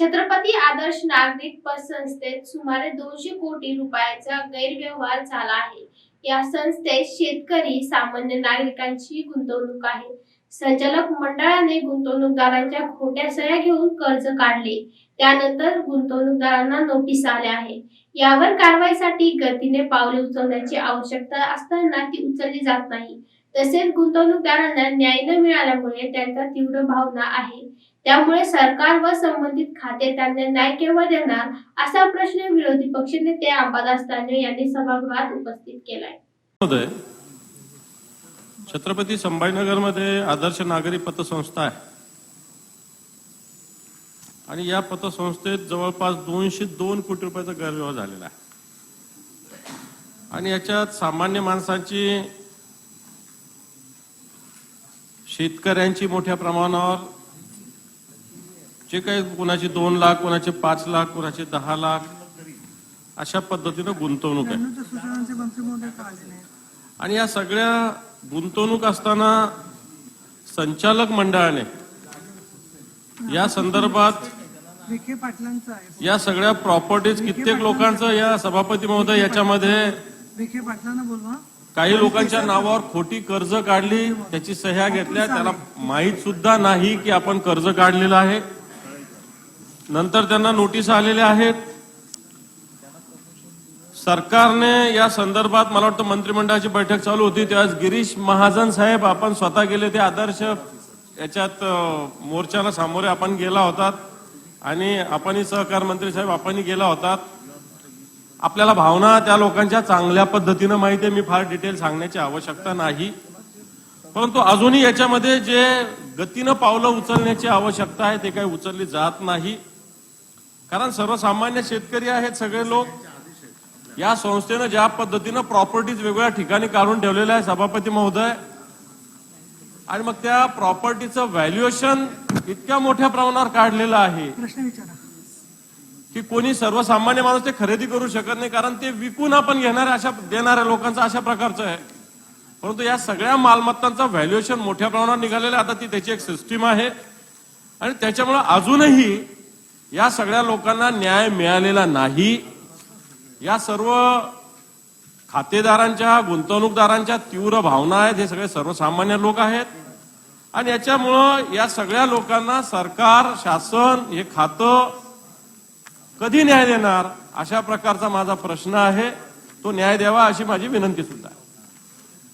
छत्रपती आदर्श नागरिक पतसंस्थेत सुमारे दोनशे कोटी रुपयाचा गैरव्यवहार झाला आहे. या संस्थेत शेतकरी सामान्य नागरिकांची गुंतवणूक आहे. संचालक मंडळाने गुंतवणूकदारांच्या खोट्या सह्या घेऊन कर्ज काढले. त्यानंतर गुंतवणूकदारांना नोटीस आल्या आहे. यावर कारवाईसाठी गतीने पावले उचलण्याची आवश्यकता असताना ती उचलली जात नाही. तसेच गुंतवणूकदारांना न्याय न मिळाल्यामुळे त्यांचा तीव्र भावना आहे. त्यामुळे सरकार व संबंधित खाते त्यांना न्याय केव्हा देणार असा प्रश्न विरोधी पक्षनेते अंबादास दानवे यांनी सभागृहात उपस्थित केलाय. छत्रपती छत्रपती संभाजीनगरमध्ये आदर्श नागरी पतसंस्था आहे. आणि या पतसंस्थेत जवळपास दोनशे दोन कोटी रुपयाचा गैरव्यवहार झालेला आहे. आणि याच्यात सामान्य माणसांची शेतकऱ्यांची मोठ्या प्रमाणावर जे काही कोणाची दोन लाख कोणाचे पाच लाख कोणाचे दहा लाख अशा पद्धतीनं गुंतवणूक आहे. आणि या सगळ्या गुंतवणूक असताना संचालक मंडळाने या संदर्भात विखे पाटलांचं आहे. या सगळ्या प्रॉपर्टीज कित्येक लोकांचं या सभापती महोदय याच्यामध्ये विखे पाटलांना बोलवा. काही लोकांच्या नावावर खोटी कर्ज काढली त्याची सह्या घेतल्या त्याला माहीत सुद्धा नाही की आपण कर्ज काढलेलं आहे. नंतर त्यांना नोटीस आलेल्या आहेत. सरकारने या संदर्भात मला वाटतं मंत्रिमंडळाची बैठक चालू होती तेव्हा गिरीश महाजन साहेब आपण स्वतः गेले ते आदर्श याच्यात मोर्चाला सामोरे आपण गेला होतात. आणि आपणही सहकार मंत्री साहेब आपणही गेला होतात. आपल्याला भावना त्या लोकांच्या चांगल्या पद्धतीनं माहिती आहे. मी फार डिटेल सांगण्याची आवश्यकता नाही. परंतु अजूनही याच्यामध्ये जे गतीनं पावलं उचलण्याची आवश्यकता आहे ते काही उचलली जात नाही. कारण सर्वसामान्य शेतकरी आहेत सगळे लोक. या संस्थेनं ज्या पद्धतीनं प्रॉपर्टीज वेगवेगळ्या ठिकाणी काढून ठेवलेल्या आहे सभापती महोदय. आणि मग त्या प्रॉपर्टीचं व्हॅल्युएशन इतक्या मोठ्या प्रमाणावर काढलेलं आहे. प्रश्न विचारा. की कोणी सर्वसामान्य माणूस ते खरेदी करू शकत नाही कारण ते विकून आपण घेणाऱ्या अशा देणाऱ्या लोकांचं अशा प्रकारचं आहे. परंतु या सगळ्या मालमत्तांचं व्हॅल्युएशन मोठ्या प्रमाणावर निघालेलं आहे. आता ती त्याची एक सिस्टीम आहे. आणि त्याच्यामुळे अजूनही या सगळ्या लोकांना न्याय मिळालेला नाही. या सर्व खातेदारांच्या गुंतवणूकदारांच्या तीव्र भावना आहेत. हे सगळे सर्वसामान्य लोक आहेत. आणि याच्यामुळं या सगळ्या लोकांना सरकार शासन हे खातं कधी न्याय देणार? अशा प्रकारचा माझा प्रश्न आहे. तो न्याय द्यावा अशी माझी विनंती सुद्धा आहे.